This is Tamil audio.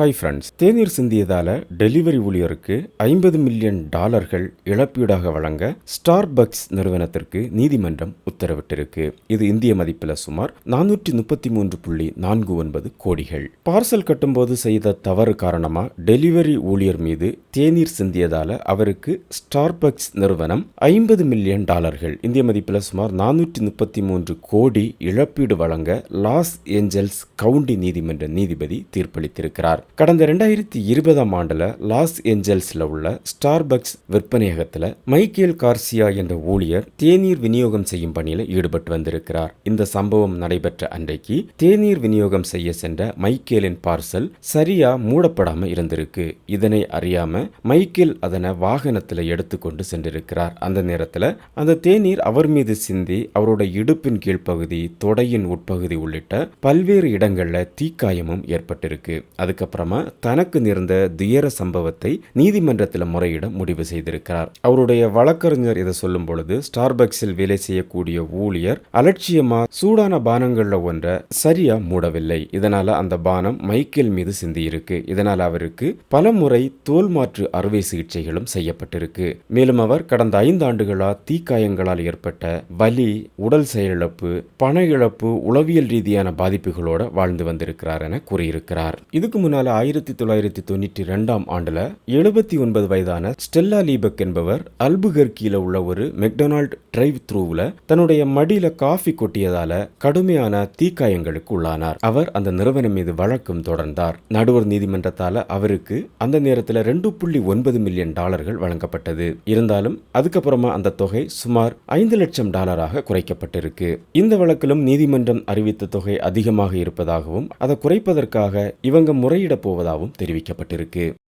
ஹாய் ஃப்ரெண்ட்ஸ் தேநீர் சிந்தியதால டெலிவரி ஊழியருக்கு ஐம்பது மில்லியன் டாலர்கள் இழப்பீடாக வழங்க ஸ்டார்பக்ஸ் நிறுவனத்திற்கு நீதிமன்றம் உத்தரவிட்டிருக்கு. இது இந்திய மதிப்பில் சுமார் நானூற்றி முப்பத்தி மூன்று புள்ளி நான்கு ஒன்பது கோடிகள். பார்சல் கட்டும்போது செய்த தவறு காரணமா டெலிவரி ஊழியர் மீது தேநீர் சிந்தியதால அவருக்கு ஸ்டார்பக்ஸ் நிறுவனம் ஐம்பது மில்லியன் டாலர்கள் இந்திய மதிப்பில் சுமார் நானூற்றி முப்பத்தி மூன்று கோடி இழப்பீடு வழங்க லாஸ் ஏஞ்சல்ஸ் கவுண்டி நீதிமன்ற நீதிபதி தீர்ப்பளித்திருக்கிறார். கடந்த ரெண்டாயிரத்தி இருபதாம் ஆண்டுல லாஸ் ஏஞ்சல்ஸில் உள்ள ஸ்டார்பக்ஸ் விற்பனையகத்தில் மைக்கேல் கார்சியா என்ற ஊழியர் தேநீர் விநியோகம் செய்யும் பணியில் ஈடுபட்டு வந்திருக்கிறார். இந்த சம்பவம் நடைபெற்ற அன்றைக்கு தேநீர் விநியோகம் செய்ய சென்ற மைக்கேலின் பார்சல் சரியா மூடப்படாமல் இருந்திருக்கு. இதனை அறியாம மைக்கேல் அதனை வாகனத்தில் எடுத்துக்கொண்டு சென்றிருக்கிறார். அந்த நேரத்தில் அந்த தேநீர் அவர் மீது சிந்தி அவரோட இடுப்பின் கீழ்ப்பகுதி தொடையின் உட்பகுதி உள்ளிட்ட பல்வேறு இடங்களில் தீக்காயமும் ஏற்பட்டிருக்கு. அதுக்கப்புறம் தனக்கு நேர்ந்த துயர சம்பவத்தை நீதிமன்றத்தில் முறையிட முடிவு செய்திருக்கிறார். அவருடைய வழக்கறிஞர் இதை சொல்லும் பொழுது ஸ்டார்பக்ஸில் வேலை செய்யக்கூடிய ஊழியர் அலட்சியமா சூடான பானங்கள்ல ஒன்றை சரியா மூடவில்லை. இதனால அந்த பானம் மைக்கேல் மீது சிந்தியிருக்கு. இதனால் அவருக்கு பல முறை தோல் மாற்று அறுவை சிகிச்சைகளும் செய்யப்பட்டிருக்கு. மேலும் அவர் கடந்த ஐந்து ஆண்டுகளா தீக்காயங்களால் ஏற்பட்ட வலி உடல் செயலிழப்பு பண இழப்பு உளவியல் ரீதியான பாதிப்புகளோட வாழ்ந்து வந்திருக்கிறார் என கூறியிருக்கிறார். இதுக்கு முன்னால் ஆயிரத்தி தொள்ளாயிரத்தி தொண்ணூற்றி ரெண்டாம் ஆண்டுல எழுபத்தி ஒன்பது வயதான ஸ்டெல்லா லீபக் என்பவர் அல்புகர்கியில உள்ள ஒரு மெக்டொனால்ட் டிரைவ் த்ரூவில் தன்னுடைய மடியில காஃபி கொட்டியதால கடுமையான தீக்காயங்களுக்கு உள்ளானார். அவர் அந்த நிறுவனம் மீது வழக்கம் தொடர்ந்தார். நடுவர் நீதிமன்றத்தால அவருக்கு அந்த நேரத்தில் ரெண்டு புள்ளி ஒன்பது மில்லியன் டாலர்கள் வழங்கப்பட்டது. இருந்தாலும் அதுக்கப்புறமா அந்த தொகை சுமார் ஐந்து லட்சம் டாலராக குறைக்கப்பட்டிருக்கு. இந்த வழக்கிலும் நீதிமன்றம் அறிவித்த தொகை அதிகமாக இருப்பதாகவும் அதை குறைப்பதற்காக இவங்க முறையிட போவதாகவும் தெரிவிக்கப்பட்டிருக்கு.